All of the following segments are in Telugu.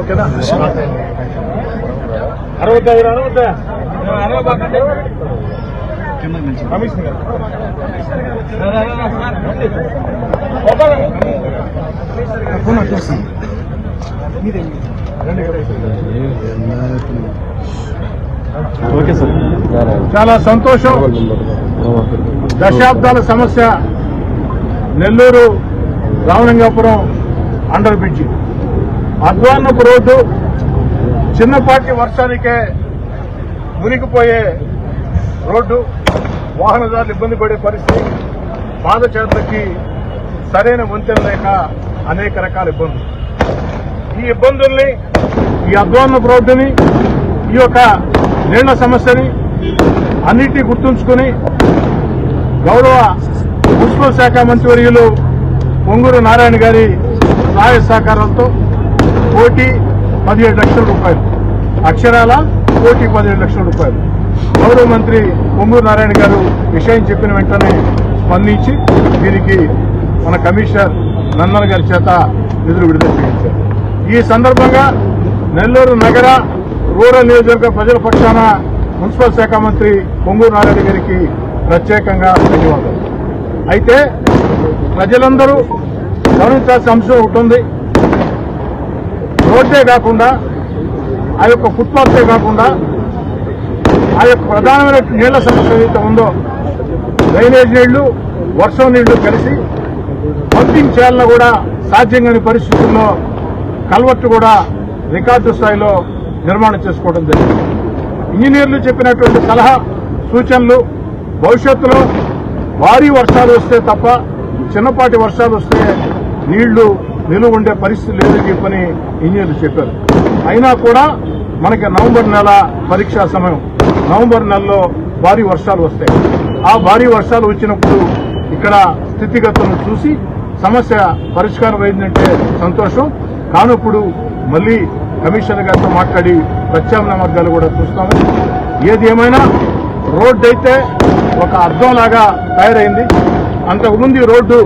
ఓకేనా? ఫోన్ వచ్చేస్తాను ఓకే సార్. చాలా సంతోషం. దశాబ్దాల సమస్య. Nellore Ramalingapuram under bridge. అధ్వాన్నపు road చిన్నపాటి వర్షానికే మునిగిపోయే రోడ్డు వాహనదారులు ఇబ్బంది పడే పరిస్థితి పాదచేతకి సరైన వంతెన లేక అనేక రకాల ఇబ్బందులు. ఈ ఇబ్బందుల్ని ఈ అధ్వాన్నపు రోడ్డుని ఈ యొక్క నీళ్ళ సమస్యని అన్నిటినీ గుర్తుంచుకుని గౌరవ మున్సిపల్ శాఖ మంత్రివర్యులు పొంగూరు నారాయణ గారి సహాయ సహకారాలతో కోటి పదిహేడు లక్షల రూపాయలు. అక్షరాల కోటి పదిహేడు లక్షల రూపాయలు. గౌరవ మంత్రి పొంగూరు నారాయణ గారు విషయం చెప్పిన వెంటనే స్పందించి దీనికి మన కమిషనర్ నందన్ గారి చేత నిధులు విడుదల చేయించారు. ఈ సందర్భంగా నెల్లూరు నగర రూరల్ నియోజకవర్గ ప్రజల పక్షాన మున్సిపల్ శాఖ మంత్రి పొంగూరు నారాయణ గారికి ప్రత్యేకంగా ధన్యవాదాలు. అయితే ప్రజలందరూ గమనించాల్సిన అంశం ఒకటి ఉంది. రోడ్డే కాకుండా ఆ యొక్క ఫుట్పాత్తే కాకుండా ఆ యొక్క ప్రధానమైన నీళ్ళ సమస్య ఏదైతే ఉందో డ్రైనేజ్ నీళ్ళు వర్షం నీళ్ళు కలిసి పంపింగ్ చేయాలన్నా కూడా సాధ్యం కాని పరిస్థితుల్లో కల్వర్టు కూడా రికార్డు స్థాయిలో నిర్మాణం చేసుకోవడం జరిగింది. ఇంజనీర్లు చెప్పినటువంటి సలహా సూచనలు భవిష్యత్తులో భారీ వర్షాలు వస్తే తప్ప చిన్నపాటి వర్షాలు వస్తే నీళ్ళు నిలువ ఉండే పరిస్థితి లేదని చెప్పని ఇంజనీర్లు చెప్పారు. అయినా కూడా మనకి నవంబర్ నెల పరీక్షా సమయం. నవంబర్ నెలలో భారీ వర్షాలు వస్తాయి. ఆ భారీ వర్షాలు వచ్చినప్పుడు ఇక్కడ స్థితిగతులను చూసి సమస్య పరిష్కారం అయిందంటే సంతోషం. కానప్పుడు మళ్ళీ కమిషనర్ గారితో మాట్లాడి ప్రత్యామ్నాయ మార్గాలు కూడా చూస్తాము. ఏది ఏమైనా రోడ్డు అయితే ఒక అర్థంలాగా తయారైంది. అంతకుముందు రోడ్డు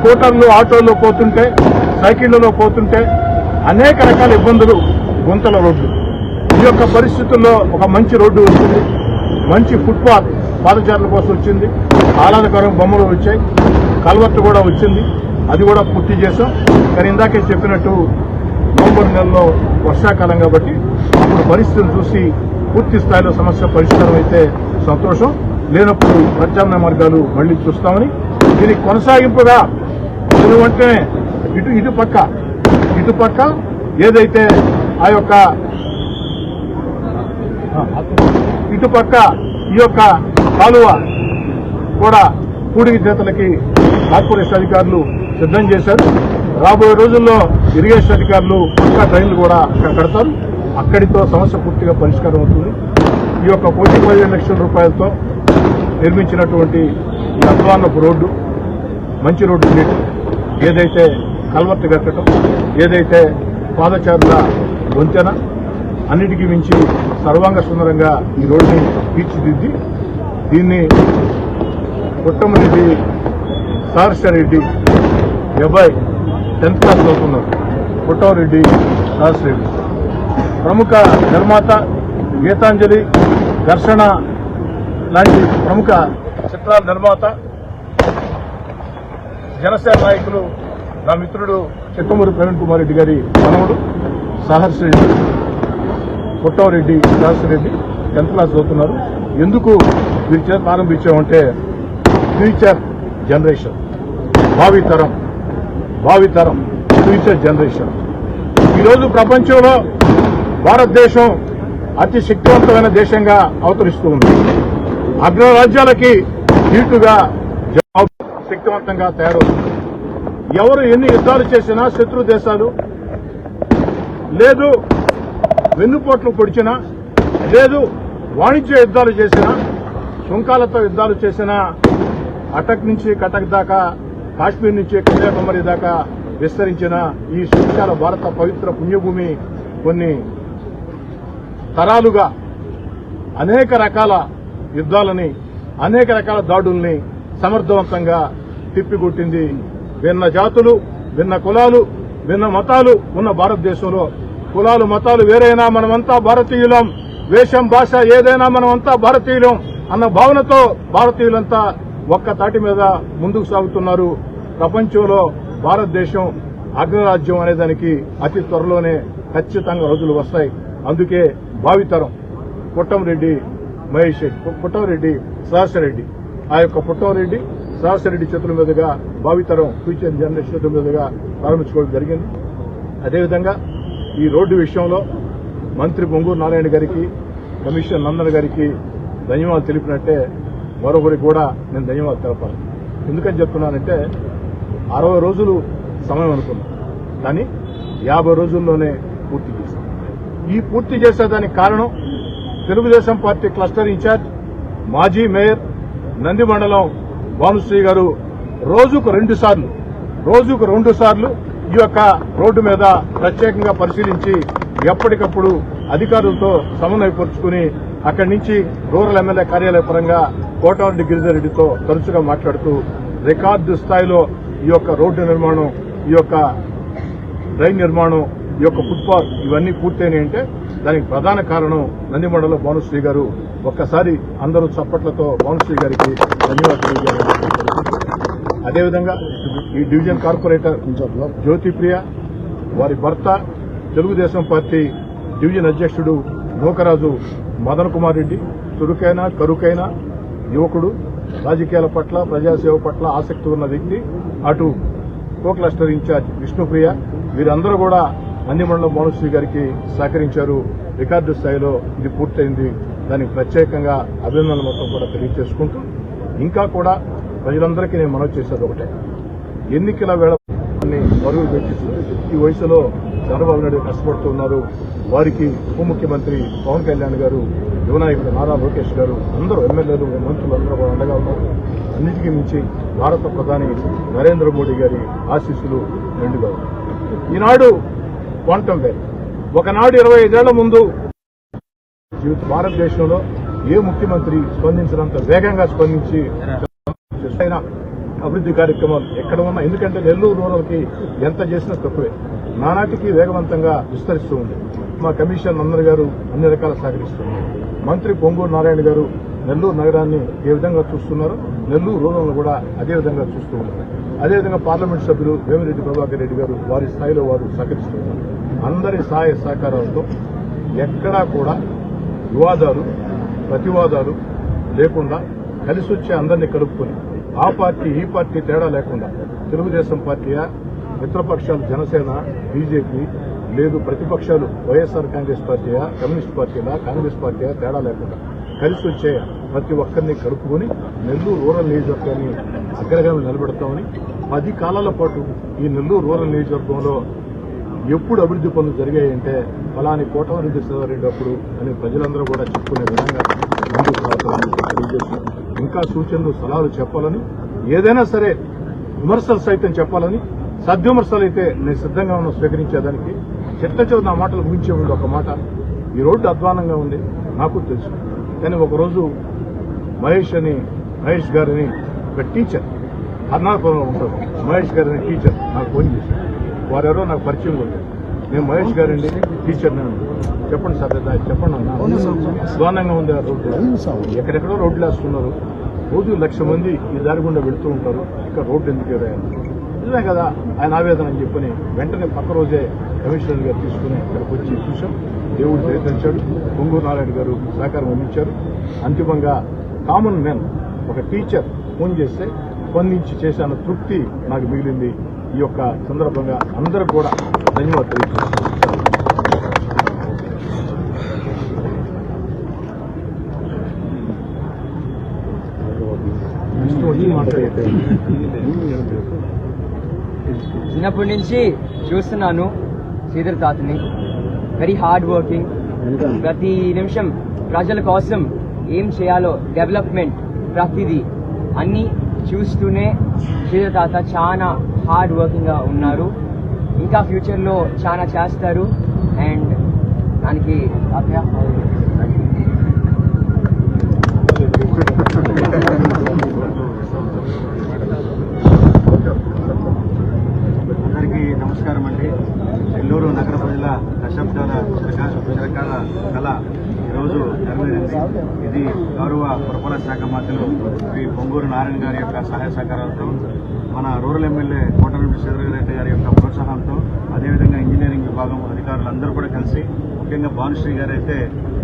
స్కూటర్లు ఆటోల్లో పోతుంటే సైకిళ్ళలో పోతుంటే అనేక రకాల ఇబ్బందులు గుంతల రోడ్డు. ఈ యొక్క పరిస్థితుల్లో ఒక మంచి రోడ్డు వచ్చింది. మంచి ఫుట్పాత్ పాదచారుల కోసం వచ్చింది. ఆహ్లాదకరం బొమ్మలు వచ్చాయి. కల్వర్ట్ కూడా వచ్చింది. అది కూడా పూర్తి చేశాం. కానీ ఇందాకే చెప్పినట్టు నవంబర్ నెలలో వర్షాకాలం కాబట్టి అప్పుడు పరిస్థితులు చూసి పూర్తి స్థాయిలో సమస్య పరిష్కారం అయితే సంతోషం. లేనప్పుడు ప్రత్యామ్నాయ మార్గాలు మళ్ళీ చూస్తామని. దీనికి కొనసాగింపుగా ఎందుకంటే ఇటు ఇటు పక్క ఇటు పక్క ఏదైతే ఆ యొక్క ఇటు పక్క ఈ యొక్క కాలువ కూడా పూడికి చేతలకి కార్పొరేషన్ అధికారులు సిద్ధం చేశారు. రాబోయే రోజుల్లో ఇరిగేషన్ అధికారులు పక్కా ట్రైన్లు కూడా అక్కడ కడతారు. అక్కడితో సమస్య పూర్తిగా పరిష్కారం అవుతుంది. ఈ యొక్క కోటి పదిహేను లక్షల రూపాయలతో నిర్మించినటువంటి ఈ రోడ్డు మంచి రోడ్డు ఉండేది ఏదైతే కల్వర్ట్ కట్టడం ఏదైతే పాదచారుల వంతెన అన్నిటికీ మించి సర్వాంగ సుందరంగా ఈ రోడ్డుని తీర్చిదిద్ది దీన్ని పుట్టమరెడ్డి సార్షరెడ్డి ఈ అబ్బాయి టెన్త్ క్లాస్ చదువుతున్నారు. పుట్టమరెడ్డి సార్షరెడ్డి ప్రముఖ నిర్మాత గీతాంజలి ఘర్షణ లాంటి ప్రముఖ చిత్రాల నిర్మాత జనసేన నాయకులు నా మిత్రుడు చిక్కమూరి ప్రవీణ్ కుమార్ రెడ్డి గారి మనవడు సహర్ష్ రెడ్డి పుట్టవరెడ్డి రెడ్డి టెన్త్ క్లాస్ చదువుతున్నారు. ఎందుకు ఫ్యూచర్ ప్రారంభించామంటే ఫ్యూచర్ జనరేషన్ భావి తరం ఫ్యూచర్ జనరేషన్. ఈరోజు ప్రపంచంలో భారతదేశం అతి శక్తివంతమైన దేశంగా అవతరిస్తూ ఉంది. అగ్రరాజ్యాలకి నీటుగా శక్తివంతంగా తయారవుతుంది. ఎవరు ఎన్ని యుద్ధాలు చేసినా శత్రు దేశాలు? లేదు వెన్నుపోట్లు పొడిచినా లేదు వాణిజ్య యుద్ధాలు చేసినా సుంకాలతో యుద్ధాలు చేసినా అటక్ నుంచి కటక్ దాకా కాశ్మీర్ నుంచి కన్యాకుమారి దాకా విస్తరించిన ఈ సుంకాల భారత పవిత్ర పుణ్యభూమి కొన్ని తరాలుగా అనేక రకాల యుద్ధాలని అనేక రకాల దాడుల్ని సమర్థవంతంగా తిప్పికొట్టింది. భిన్న జాతులు భిన్న కులాలు భిన్న మతాలు ఉన్న భారతదేశంలో. కులాలు మతాలు వేరైనా మనమంతా భారతీయులం. వేషం భాష ఏదైనా మనమంతా భారతీయులం అన్న భావనతో భారతీయులంతా ఒక్క తాటి మీద ముందుకు సాగుతున్నారు. ప్రపంచంలో భారతదేశం అగ్రరాజ్యం అనేదానికి అతి త్వరలోనే ఖచ్చితంగా రోజులు వస్తాయి. అందుకే భావితరం. పుట్టంరెడ్డి మహేష్ రెడ్డి పుట్టంరెడ్డి సహస్రెడ్డి ఆ యొక్క పుట్టంరెడ్డి సహస్రెడ్డి చేతుల మీదుగా భావితరం ఫ్యూచర్ జనరేషన్ చేతుల మీదుగా ప్రారంభించుకోవడం జరిగింది. అదేవిధంగా ఈ రోడ్డు విషయంలో మంత్రి పొంగూరు నారాయణ గారికి కమిషనర్ నందన్ గారికి ధన్యవాదాలు తెలిపినట్టే మరొకరికి కూడా నేను ధన్యవాదాలు తెలపాలి. ఎందుకని చెప్తున్నానంటే అరవై రోజులు సమయం అనుకున్నాం. కానీ యాభై రోజుల్లోనే పూర్తి చేశాం. ఈ పూర్తి చేసేదానికి కారణం Telugudesam party cluster in charge మాజీ మేయర్ నంది మండలం భానుశ్రీ గారు రోజుకు రెండు సార్లు రోజుకు రెండు సార్లు ఈ యొక్క రోడ్డు మీద ప్రత్యేకంగా పరిశీలించి ఎప్పటికప్పుడు అధికారులతో సమన్వయపరుచుకుని అక్కడి నుంచి రూరల్ ఎమ్మెల్యే కార్యాలయ పరంగా కోటారెడ్డి గిరిధర్ రెడ్డితో తరచుగా మాట్లాడుతూ రికార్డు స్థాయిలో ఈ యొక్క రోడ్డు నిర్మాణం ఈ యొక్క డ్రైన్ నిర్మాణం ఈ యొక్క ఫుట్పాత్ ఇవన్నీ పూర్తయినాయంటే దానికి ప్రధాన కారణం నందిమండలో భానుశ్రీ గారు ఒక్కసారి అందరూ చప్పట్లతో భానుశ్రీ గారికి ధన్యవాదాలు అదేవిధంగా ఈ డివిజన్ కార్పొరేటర్ జ్యోతిప్రియ వారి భర్త తెలుగుదేశం పార్టీ డివిజన్ అధ్యక్షుడు నూకరాజు మదన్ కుమార్ రెడ్డి చురుకైన కరుకైన యువకుడు రాజకీయాల పట్ల ప్రజాసేవ పట్ల ఆసక్తి ఉన్న వ్యక్తి అటు కో క్లస్టర్ ఇన్ఛార్జ్ విష్ణుప్రియ వీరందరూ కూడా అన్ని మండలం మోనశ్రీ గారికి సహకరించారు. రికార్డు స్థాయిలో ఇది పూర్తయింది. దానికి ప్రత్యేకంగా అభినందనలు మొత్తం కూడా తెలియజేసుకుంటూ ఇంకా కూడా ప్రజలందరికీ నేను మనవి చేసేది ఒకటే. ఎన్నికల వేళ పరుగు పెట్టి ఈ వయసులో చంద్రబాబు నాయుడు కష్టపడుతున్నారు. వారికి ఉప ముఖ్యమంత్రి పవన్ కళ్యాణ్ గారు యువనాయకుడు నారా లోకేష్ గారు అందరూ ఎమ్మెల్యేలు మంత్రులు అందరూ కూడా అండగా ఉన్నారు. అన్నిటికీ మించి భారత ప్రధాని నరేంద్ర మోడీ గారి ఆశీస్సులు నిండుగా ఉన్నాయి. ఈనాడు క్వాంటం వేర్. ఒకనాడు ఇరవై ఐదేళ్ళ ముందు జీవిత భారతదేశంలో ఏ ముఖ్యమంత్రి స్పందించినంత వేగంగా స్పందించి అభివృద్ధి కార్యక్రమాలు ఎక్కడ ఉన్నా ఎందుకంటే నెల్లూరు రూరల్కి ఎంత చేసినా తక్కువే. నానాటికి వేగవంతంగా విస్తరిస్తూ ఉంది. మా కమిషన్ నందర్ గారు అన్ని రకాల సహకరిస్తున్నారు. మంత్రి పొంగూరు నారాయణ గారు నెల్లూరు నగరాన్ని ఏ విధంగా చూస్తున్నారో నెల్లూరు రూరల్ను కూడా అదే విధంగా చూస్తూ ఉన్నారు. అదేవిధంగా పార్లమెంట్ సభ్యులు వేమిరెడ్డి ప్రభాకర్ రెడ్డి గారు వారి స్థాయిలో వారు సహకరిస్తున్నారు. అందరి సహాయ సహకారాలతో ఎక్కడా కూడా వివాదాలు ప్రతివాదాలు లేకుండా కలిసి వచ్చే అందరినీ కలుపుకొని ఆ పార్టీ ఈ పార్టీ తేడా లేకుండా తెలుగుదేశం పార్టీయా మిత్రపక్షాలు జనసేన బీజేపీ లేదు ప్రతిపక్షాలు వైఎస్ఆర్ కాంగ్రెస్ పార్టీయా కమ్యూనిస్ట్ పార్టీలా కాంగ్రెస్ పార్టీయా తేడా లేకుండా కలిసి వచ్చే ప్రతి ఒక్కరిని కలుపుకొని నెల్లూరు రూరల్ నియోజకవర్గాన్ని అగ్రగామి నిలబెడతామని పది కాలాల పాటు ఈ నెల్లూరు రూరల్ నియోజకవర్గంలో ఎప్పుడు అభివృద్ధి పనులు జరిగాయంటే ఫలాని కోటమరెడ్డి శివారెడ్డి అప్పుడు అని ప్రజలందరూ కూడా చెప్పుకునే విధంగా ఇంకా సూచనలు సలహాలు చెప్పాలని ఏదైనా సరే విమర్శలు సైతం చెప్పాలని సద్విమర్శలు అయితే నేను సిద్ధంగా ఉన్న స్వీకరించేదానికి. చిట్ట చివరి నా మాటలు ముగించేవాడు ఒక మాట ఈ రోడ్డు అధ్వానంగా ఉంది నాకు తెలుసు. కానీ ఒకరోజు మహేష్ అని మహేష్ గారిని ఒక టీచర్ అర్నాపురంలో ఉంటారు మహేష్ గారిని టీచర్ నాకు ఫోన్ చేశారు వారెవరో నాకు పరిచయం ఉంది నేను మహేష్ గారండి టీచర్ నేను. చెప్పండి సార్ చెప్పండి అన్న. అధ్వానంగా ఉంది ఆ రోడ్డు. ఎక్కడెక్కడో రోడ్లు వేస్తున్నారు. రోజు లక్ష మంది ఈ దారి గుండా వెళుతూ ఉంటారు. ఇక్కడ రోడ్డు ఎందుకు నిజమే కదా ఆయన ఆవేదన అని చెప్పని వెంటనే పక్క రోజే కమిషనర్ గారు తీసుకుని ఇక్కడికి వచ్చి చూసాం దేవుడు ప్రయత్నించాడు. పొంగూరు నారాయణ గారు సహకారం అందించారు. అంతిమంగా కామన్ మ్యాన్ ఒక టీచర్ ఫోన్ చేస్తే స్పందించి చేశాన తృప్తి నాకు మిగిలింది. ఈ యొక్క సందర్భంగా అందరికి కూడా ధన్యవాదాలు చిన్నప్పటి నుంచి చూస్తున్నాను శ్రీధర్ తాతని. వెరీ హార్డ్ వర్కింగ్ ప్రతి నిమిషం ప్రజల కోసం ఏం చేయాలో డెవలప్మెంట్ ప్రతిదీ అన్నీ చూస్తూనే శ్రీధర్ తాత చాలా హార్డ్ వర్కింగ్గా ఉన్నారు. ఇంకా ఫ్యూచర్లో చాలా చేస్తారు. అండ్ దానికి అందరికీ నమస్కారం అండి. నెల్లూరు నగర ప్రజల దశాబ్దాల చిరకా- చిరకాల కళ ఈరోజు నెరవేరింది ఇది గౌరవ పురపాలక శాఖ మంత్రులు శ్రీ పొంగూరు నారాయణ గారి యొక్క సహాయ సహకారాలతో మన రూరల్ ఎమ్మెల్యే కోటరెడ్డి శ్రీధర్ గారి యొక్క ప్రోత్సాహంతో అదేవిధంగా ఇంజనీరింగ్ విభాగం అధికారులందరూ కూడా కలిసి ముఖ్యంగా భానుశ్రీ గారు అయితే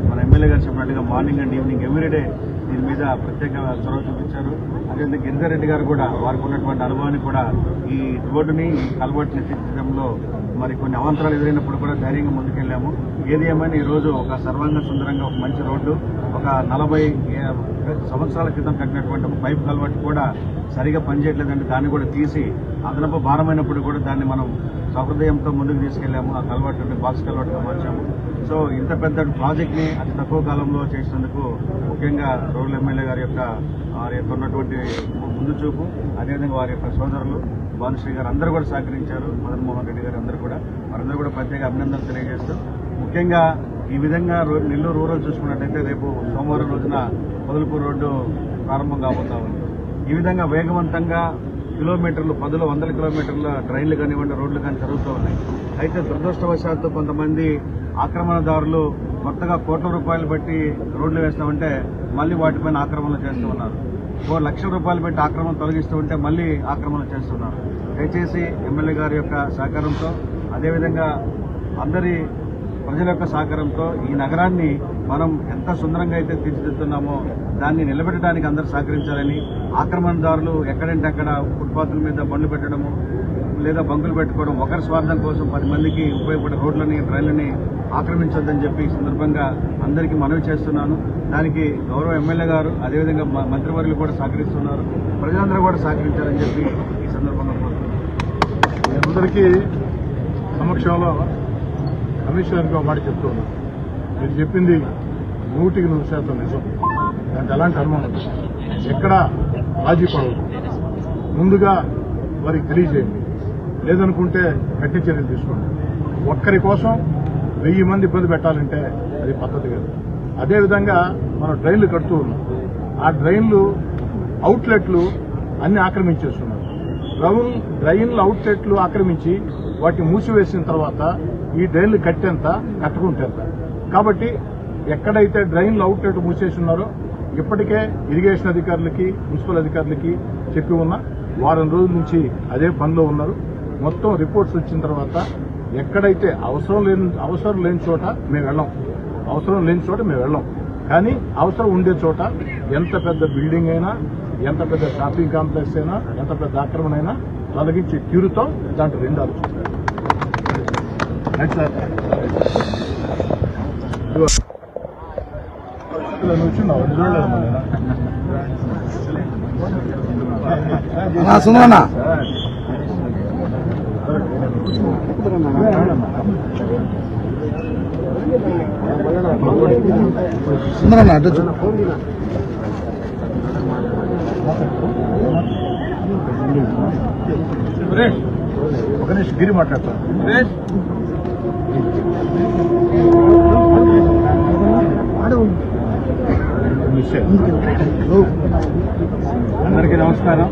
మన ఎమ్మెల్యే గారు చెప్పినట్టుగా మార్నింగ్ అండ్ ఈవినింగ్ ఎవ్రీడే దీని మీద ప్రత్యేక చొరవ చూపించారు. అదేవిధంగా గిరిధర్ రెడ్డి గారు కూడా వారికి ఉన్నటువంటి అనుభవాన్ని కూడా ఈ రోడ్డుని ఈ కలవట్టుని మరి కొన్ని అవాంతరాలు ఎదురైనప్పుడు కూడా ధైర్యంగా ముందుకెళ్ళాము ఏది ఏమైనా ఈ రోజు ఒక సర్వాంగ సుందరంగా ఒక మంచి రోడ్డు ఒక నలభై సంవత్సరాల క్రితం కట్టినటువంటి ఒక పైప్ కలవట్టు కూడా సరిగా పనిచేయట్లేదంటే దాన్ని కూడా తీసి అదనపు భారమైనప్పుడు కూడా దాన్ని మనం సహృదయంతో ముందుకు తీసుకెళ్ళాము ఆ కలవట్టుని బాక్స్ కలవట్టుగా మార్చాము. సో ఇంత పెద్ద ప్రాజెక్ట్ని అతి తక్కువ కాలంలో చేసినందుకు ముఖ్యంగా రూరల్ ఎమ్మెల్యే గారి యొక్క వారి యొక్క ఉన్నటువంటి ముందు చూపు అదేవిధంగా వారి యొక్క సోదరులు భానుశ్రీ గారు అందరూ కూడా సహకరించారు మదన్ మోహన్ రెడ్డి గారు అందరూ కూడా. వారందరూ కూడా ప్రత్యేక అభినందనలు తెలియజేస్తూ ముఖ్యంగా ఈ విధంగా రో- నెల్లూరు రూరల్ చూసుకున్నట్టయితే రేపు సోమవారం రోజున పొదలపూర్ రోడ్డు ప్రారంభం కాబోతా ఉంది. ఈ విధంగా వేగవంతంగా కిలోమీటర్లు పదుల వందల కిలోమీటర్ల ట్రైన్లు కానివ్వండి రోడ్లు కానీ జరుగుతూ ఉన్నాయి. అయితే దురదృష్టవశాత్తు కొంతమంది ఆక్రమణదారులు కొత్తగా కోట్ల రూపాయలు పెట్టి రోడ్లు వేస్తామంటే మళ్ళీ వాటిపైన ఆక్రమణలు చేస్తూ ఉన్నారు. ఓ లక్ష రూపాయలు పెట్టి ఆక్రమణ తొలగిస్తూ ఉంటే మళ్ళీ ఆక్రమణలు చేస్తున్నారు దయచేసి ఎమ్మెల్యే గారి యొక్క సహకారంతో అదేవిధంగా అందరి ప్రజల యొక్క సహకారంతో ఈ నగరాన్ని మనం ఎంత సుందరంగా అయితే తీర్చిదిద్దుతున్నామో దాన్ని నిలబెట్టడానికి అందరూ సహకరించాలని ఆక్రమణదారులు ఎక్కడంటే అక్కడ ఫుట్పాత్ల మీద బండ్లు పెట్టడము లేదా బంకులు పెట్టుకోవడం ఒకరి స్వార్థం కోసం పది మందికి ఉపయోగపడే రోడ్లని రైళ్ళని ఆక్రమించొద్దని చెప్పి ఈ సందర్భంగా అందరికీ మనవి చేస్తున్నాను. దానికి గౌరవ ఎమ్మెల్యే గారు అదేవిధంగా మ- మంత్రివర్యులు కూడా సహకరిస్తున్నారు. ప్రజలందరూ కూడా సహకరించాలని చెప్పి ఈ సందర్భంగా కోరుతున్నాను. అందరికీ సమక్షంలో కమిషనర్గా మాట చెప్తున్నాను. మీరు చెప్పింది నూటికి నూరు శాతం నిజం. దానికి ఎలాంటి అనుమానం ఎక్కడ రాజీ పడవద్దు ముందుగా వారికి తెలియజేయండి. లేదనుకుంటే కఠిన చర్యలు తీసుకోండి. ఒక్కరి కోసం వెయ్యి మంది ఇబ్బంది పెట్టాలంటే అది పద్ధతి కాదు. అదేవిధంగా మనం డ్రైన్లు కడుతూ ఉన్నాం. ఆ డ్రైన్లు అవుట్లెట్లు అన్ని ఆక్రమించేస్తున్నారు. డ్రౌన్ డ్రైన్లు అవుట్లెట్లు ఆక్రమించి వాటిని మూసివేసిన తర్వాత ఈ డ్రైన్లు కట్టేంత కట్టుకుంటేంత. కాబట్టి ఎక్కడైతే డ్రైన్లు అవుట్లెట్ మూసేసి ఉన్నారో ఇప్పటికే ఇరిగేషన్ అధికారులకి మున్సిపల్ అధికారులకి చెప్పి ఉన్నా వారం రోజుల నుంచి అదే పనిలో ఉన్నారు. మొత్తం రిపోర్ట్స్ వచ్చిన తర్వాత ఎక్కడైతే అవసరం లేని అవసరం లేని చోట మేము వెళ్ళాం. అవసరం లేని చోట మేము వెళ్ళాం. కానీ అవసరం ఉండే చోట ఎంత పెద్ద బిల్డింగ్ అయినా ఎంత పెద్ద షాపింగ్ కాంప్లెక్స్ అయినా ఎంత పెద్ద ఆక్రమణ అయినా తొలగించే తీరుతో దాంట్లో రెండు ఆలోచించారు నా. సుందరన్న సుందరన్న అడ్డు చూ- సురేష్ ఒక నిమిషం గిరి మాట్లాడతాను సురేష్ అందరికీ నమస్కారం.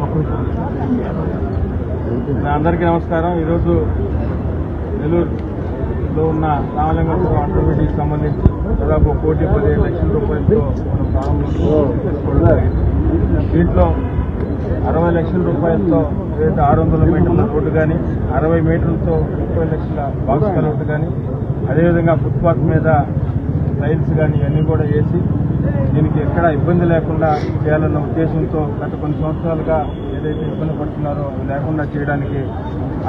నా అందరికీ నమస్కారం. ఈరోజు నెల్లూరులో ఉన్న రామలింగపురం అండర్మీడియట్కి సంబంధించి దాదాపు కోటి పదిహేను లక్షల రూపాయలతో మనం ప్రారంభం. దీంట్లో అరవై లక్షల రూపాయలతో ఏదైతే ఆరు వందల మీటర్ల రోడ్డు కానీ అరవై మీటర్లతో ముప్పై లక్షల బాక్స్ కలవట్టు కానీ అదేవిధంగా ఫుట్పాత్ మీద టైల్స్ కానీ ఇవన్నీ కూడా వేసి దీనికి ఎక్కడ ఇబ్బంది లేకుండా చేయాలన్న ఉద్దేశంతో గత కొన్ని సంవత్సరాలుగా ఏదైతే ఇబ్బంది పడుతున్నారో అది లేకుండా చేయడానికి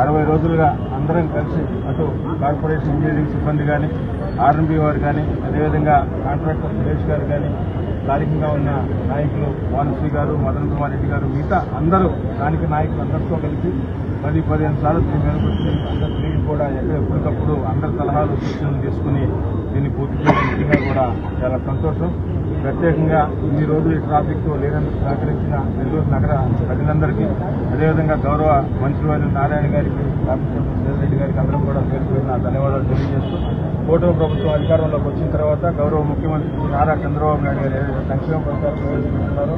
అరవై రోజులుగా అందరం కలిసి అటు కార్పొరేషన్ ఇంజనీరింగ్ సిబ్బంది కానీ ఆర్ఎంబీ వారు కానీ అదేవిధంగా కాంట్రాక్టర్ సురేష్ గారు కానీ స్థానికంగా ఉన్న నాయకులు వానశ్రీ గారు మదన్ కుమార్ రెడ్డి గారు మిగతా అందరూ స్థానిక నాయకులు అందరితో కలిసి పది పదిహేను సార్లు దీని మీద కూర్చుని తిరిగి కూడా ఎక్కడ ఎప్పటికప్పుడు అందరి సలహాలు సూచనలు తీసుకుని దీన్ని పూర్తి చేయడం కూడా చాలా సంతోషం. ప్రత్యేకంగా ఇన్ని రోజులు ఈ ట్రాఫిక్ లేనందుకు సహకరించిన నెల్లూరు నగర ప్రజలందరికీ అదేవిధంగా గౌరవ మంత్రివర్యులు నారాయణ గారికి రెడ్డి గారికి అందరం కూడా పేరు పేరున ధన్యవాదాలు తెలియజేస్తూ కూటమి ప్రభుత్వం అధికారంలోకి వచ్చిన తర్వాత గౌరవ ముఖ్యమంత్రి నారా చంద్రబాబు నాయుడు గారు ఏదైతే సంక్షేమ పథకాలు ప్రవేశపెడుతున్నారో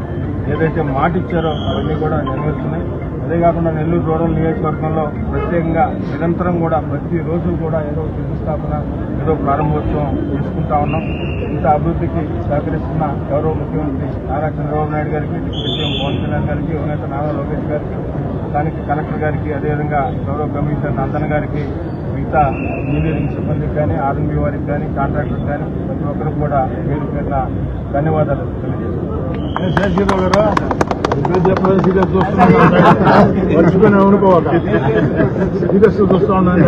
ఏదైతే మాట ఇచ్చారో అవన్నీ కూడా నెరవేరుతున్నాయి. అదే కాకుండా నెల్లూరు రూరల్ నియోజకవర్గంలో ప్రత్యేకంగా నిరంతరం కూడా ప్రతి రోజు కూడా ఏదో శంకుస్థాపన ఏదో ప్రారంభోత్సవం చేసుకుంటా ఉన్నాం. ఇంత అభివృద్ధికి సహకరిస్తున్న గౌరవ ముఖ్యమంత్రి నారా చంద్రబాబు నాయుడు గారికి సీఎం పవన్ కళ్యాణ్ గారికి ఉన్నత నారా లోకేష్ గారికి స్థానిక కలెక్టర్ గారికి అదేవిధంగా గౌరవ కమిషనర్ నందన్ గారికి మిగతా ఇంజనీరింగ్ సిబ్బందికి కానీ ఆర్ఎంబీ వారికి కానీ కాంట్రాక్టర్ కానీ ప్రతి ఒక్కరికి కూడా పేరు పేరున ధన్యవాదాలు తెలియజేస్తున్నాను చెప్పలేదు సీరియస్ చూస్తున్నాను మర్చిపోయినా అనుకోవాలి సీరియస్ చూస్తా ఉన్నాను